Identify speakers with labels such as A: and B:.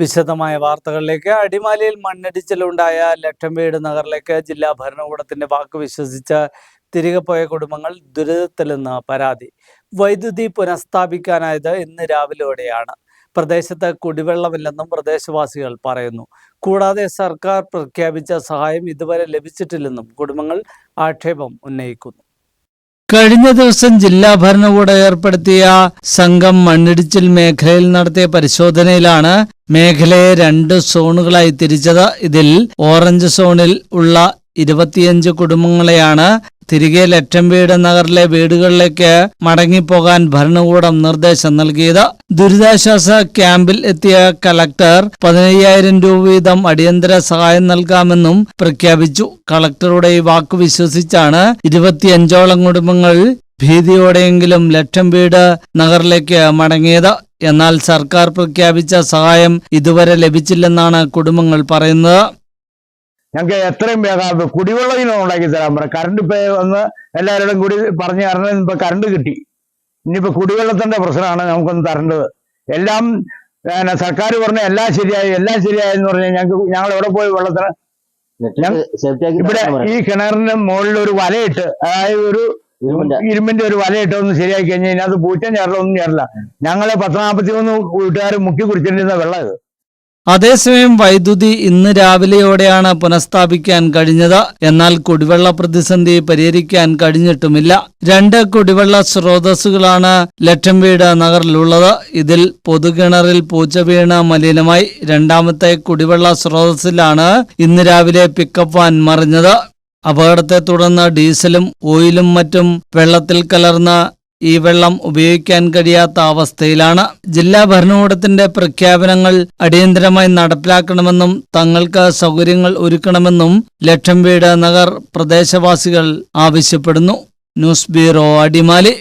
A: വിശദമായ വാർത്തകളിലേക്ക്. അടിമാലിയിൽ മണ്ണിടിച്ചിലുണ്ടായ ലക്ഷം വീട് നഗറിലേക്ക് ജില്ലാ ഭരണകൂടത്തിന്റെ വാക്ക് വിശ്വസിച്ച് തിരികെ പോയ കുടുംബങ്ങൾ ദുരിതത്തിലെന്ന് പരാതി. വൈദ്യുതി പുനഃസ്ഥാപിക്കാനായത് ഇന്ന് രാവിലെയോടെയാണ്. പ്രദേശത്ത് കുടിവെള്ളമില്ലെന്നും പ്രദേശവാസികൾ പറയുന്നു. കൂടാതെ സർക്കാർ പ്രഖ്യാപിച്ച സഹായം ഇതുവരെ ലഭിച്ചിട്ടില്ലെന്നും കുടുംബങ്ങൾ ആക്ഷേപം ഉന്നയിക്കുന്നു. കഴിഞ്ഞ ദിവസം ജില്ലാ ഭരണകൂടം ഏർപ്പെടുത്തിയ സംഘം മണ്ണിടിച്ചിൽ മേഖലയിൽ നടത്തിയ പരിശോധനയിലാണ് മേഖലയെ രണ്ട് സോണുകളായി തിരിച്ചത്. ഇതിൽ ഓറഞ്ച് സോണിൽ ഉള്ള ഇരുപത്തിയഞ്ച് കുടുംബങ്ങളെയാണ് തിരികെ ലക്ഷം വീട് നഗറിലെ വീടുകളിലേക്ക് മടങ്ങിപ്പോകാൻ ഭരണകൂടം നിർദ്ദേശം നൽകിയത്. ദുരിതാശ്വാസ ക്യാമ്പിൽ എത്തിയ കലക്ടർ പതിനയ്യായിരം രൂപ വീതം അടിയന്തര സഹായം നൽകാമെന്നും പ്രഖ്യാപിച്ചു. കളക്ടറുടെ ഈ വാക്ക് വിശ്വസിച്ചാണ് ഇരുപത്തിയഞ്ചോളം കുടുംബങ്ങൾ ഭീതിയോടെയെങ്കിലും ലക്ഷം വീട് നഗറിലേക്ക് മടങ്ങിയത്. എന്നാൽ സർക്കാർ പ്രഖ്യാപിച്ച സഹായം ഇതുവരെ ലഭിച്ചില്ലെന്നാണ് കുടുംബങ്ങൾ പറയുന്നത്.
B: ഞങ്ങൾക്ക് എത്രയും വേഗം കുടിവെള്ളം ഇനം ഉണ്ടാക്കി തരാൻ പറ. കറണ്ട് ഇപ്പൊ വന്ന് എല്ലാവരോടും കൂടി പറഞ്ഞു കാരണം ഇപ്പൊ കറണ്ട് കിട്ടി. ഇനിയിപ്പോ കുടിവെള്ളത്തിന്റെ പ്രശ്നമാണ് നമുക്കൊന്ന് തരേണ്ടത്. എല്ലാം പിന്നെ സർക്കാർ പറഞ്ഞ എല്ലാം ശരിയായി എല്ലാം ശരിയായി എന്ന് പറഞ്ഞാൽ ഞങ്ങൾക്ക് ഞങ്ങൾ എവിടെ പോയി വെള്ളത്തിന്? ഇവിടെ ഈ കിണറിന്റെ മുകളിൽ ഒരു വലയിട്ട് അതായത് ഒരു ഇരുമ്പിന്റെ. ഒരു വലയിട്ട് ഒന്ന് ശരിയാക്കി കഴിഞ്ഞാൽ അത് പൂറ്റം ചേറില്ല ഒന്നും ചേരില്ല. ഞങ്ങളെ പത്ത് നാൽപ്പത്തി മൂന്ന് വീട്ടുകാർ മുക്കി കുടിച്ചിട്ടിരുന്ന വെള്ളം ഇത്.
A: അതേസമയം വൈദ്യുതി ഇന്ന് രാവിലെയോടെയാണ് പുനഃസ്ഥാപിക്കാൻ കഴിഞ്ഞത്. എന്നാൽ കുടിവെള്ള പ്രതിസന്ധി പരിഹരിക്കാൻ കഴിഞ്ഞിട്ടുമില്ല. രണ്ട് കുടിവെള്ള സ്രോതസ്സുകളാണ് ലക്ഷംവീട് നഗറിലുള്ളത്. ഇതിൽ പൊതുകിണറിൽ പൂച്ച വീണ് മലിനമായി. രണ്ടാമത്തെ കുടിവെള്ള സ്രോതസ്സിലാണ് ഇന്ന് രാവിലെ പിക്കപ്പ് വാൻ മറിഞ്ഞത്. അപകടത്തെ തുടർന്ന് ഡീസലും ഓയിലും മറ്റും വെള്ളത്തിൽ കലർന്ന ഈ വെള്ളം ഉപയോഗിക്കാൻ കഴിയാത്ത അവസ്ഥയിലാണ്. ജില്ലാ ഭരണകൂടത്തിന്റെ പ്രഖ്യാപനങ്ങൾ അടിയന്തരമായി നടപ്പിലാക്കണമെന്നും തങ്ങൾക്ക് സൗകര്യങ്ങൾ ഒരുക്കണമെന്നും ലക്ഷംവീട് നഗർ പ്രദേശവാസികൾ ആവശ്യപ്പെടുന്നു. News bureau Adimali.